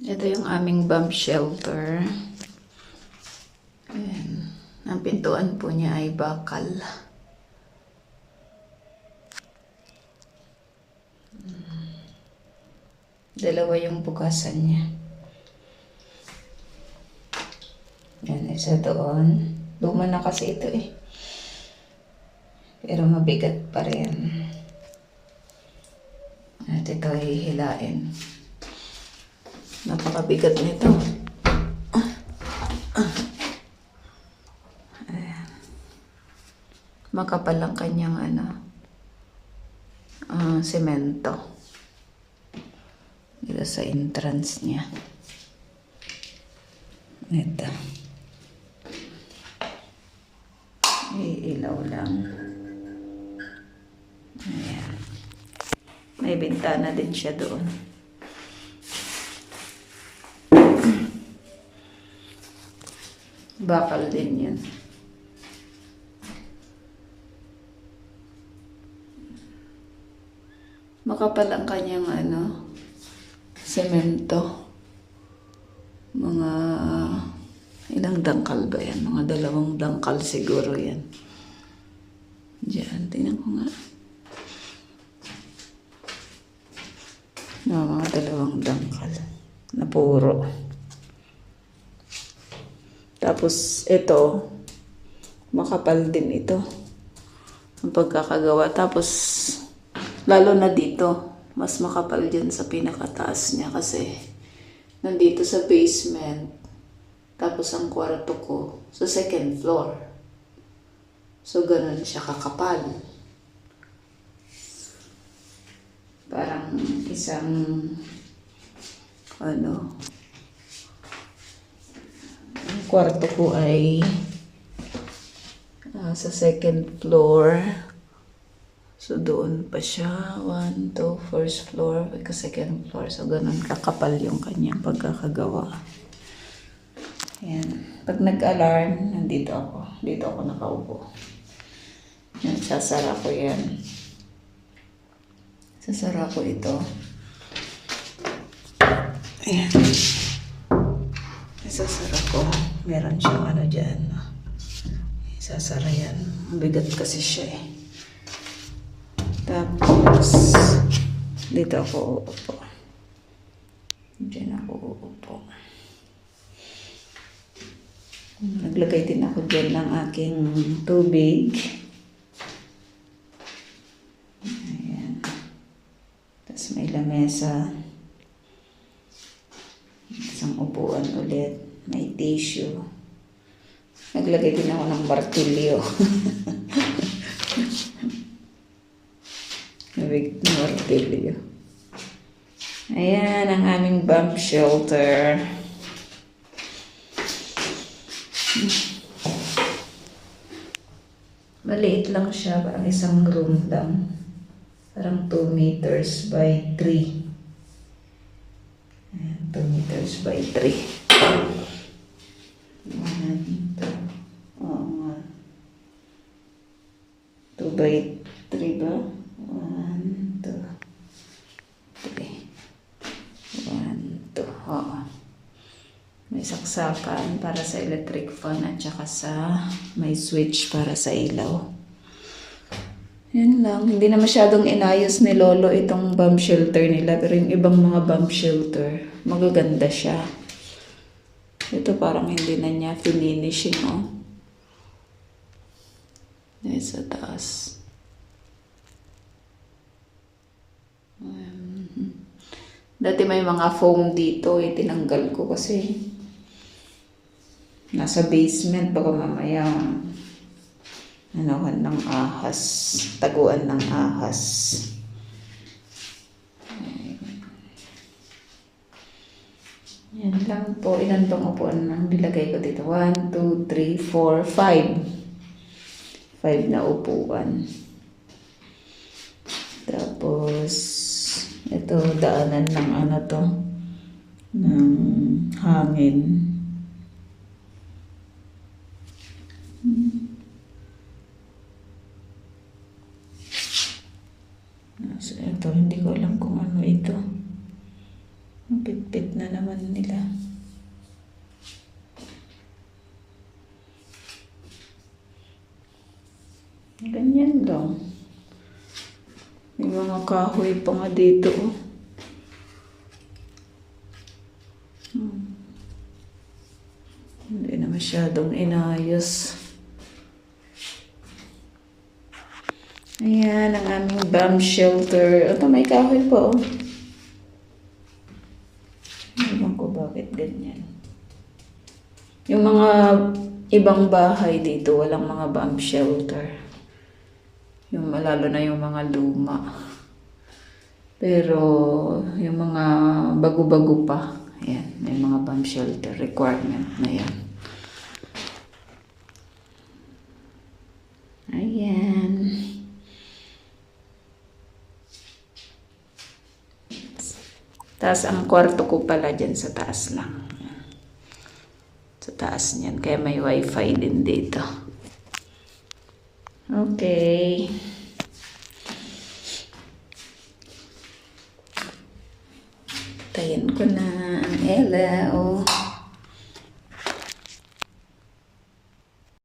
Ito yung aming bomb shelter. Ayan. Ang pintuan po niya ay bakal. Dalawa yung bukasan niya. Yan, isa doon. Luma na kasi ito eh. Pero mabigat pa rin. At ito ay hihilain. Napakabigat nito. Ayan. Makapal ang kanyang ano, ah, semento. Dito sa entrance niya. Ito. Iilaw lang. Ayan. May bintana din siya doon. Bakal din yan. Makapal ang kanyang ano, semento. Mga ilang dangkal ba yan? Mga dalawang dangkal siguro yan. Diyan, tingnan ko nga. No, mga dalawang dangkal na puro. Tapos ito, makapal din ito. Ang pagkakagawa. Tapos, lalo na dito, mas makapal dyan sa pinakataas niya kasi nandito sa basement. Tapos ang kwarto ko sa second floor. So, ganun siya kakapal. Parang isang ano kwarto ko ay ah, sa second floor. So, doon pa siya. One, two, first floor, ika second floor. So, ganun kakapal yung kanyang pagkakagawa. Ayan. Pag nag-alarm, nandito ako. Dito ako nakaupo. Yan, sasara ko yan. Sasara ko ito. Ayan. Isasara ko. Meron siyang ano dyan. Isasara yan. Mabigat kasi siya eh. Tapos, dito ako uupo. Diyan ako uupo. Naglagay din ako dyan ng aking tubig. Ayan. Tapos may lamesa. Isang upuan ulit. May tissue. Naglagay din ako ng martilyo. Big martilyo. Ayan ang aming bomb shelter. Maliit lang siya, parang isang room lang. Parang 2 meters by 3. Ayan, 2 meters by 3. One, two. Oo nga. 2 by 3 ba? 1, 2, 3. 1, 2. Oo. May saksakan para sa electric fan at saka sa may switch para sa ilaw. Yan lang. Hindi na masyadong inayos ni Lolo itong bomb shelter nila. Pero yung ibang mga bomb shelter, magaganda siya. Ito parang hindi na niya finishing, oh. Dahil sa taas. Um, dati may mga foam dito, eh, tinanggal ko kasi nasa basement baka mamaya anohan ng ahas, taguan ng ahas. Yan lang po. Ilan bang upuan na nilagay ko dito? 1, 2, 3, 4, 5. 5 na upuan. Tapos, ito, daanan ng ano to, ng hangin. So, ito, hindi ko alam kung ano ito. Higpit na naman nila. Ganyan lang. May mga kahoy pa nga dito. Oh. Hmm. Hindi na masyadong inayos. Ayan, ang aming bomb shelter. Ito, may kahoy pa, oh. Ewan ko bakit ganyan. Yung mga ibang bahay dito, walang mga bomb shelter. Yung lalo na yung mga luma. Pero yung mga bago-bago pa, ayan, may mga bomb shelter requirement na yan. Ayan. Tapos ang kwarto ko pala dyan sa taas lang. Sa taas niyan. Kaya may wifi din dito. Okay. Tayin ko na ang Ella. Oh.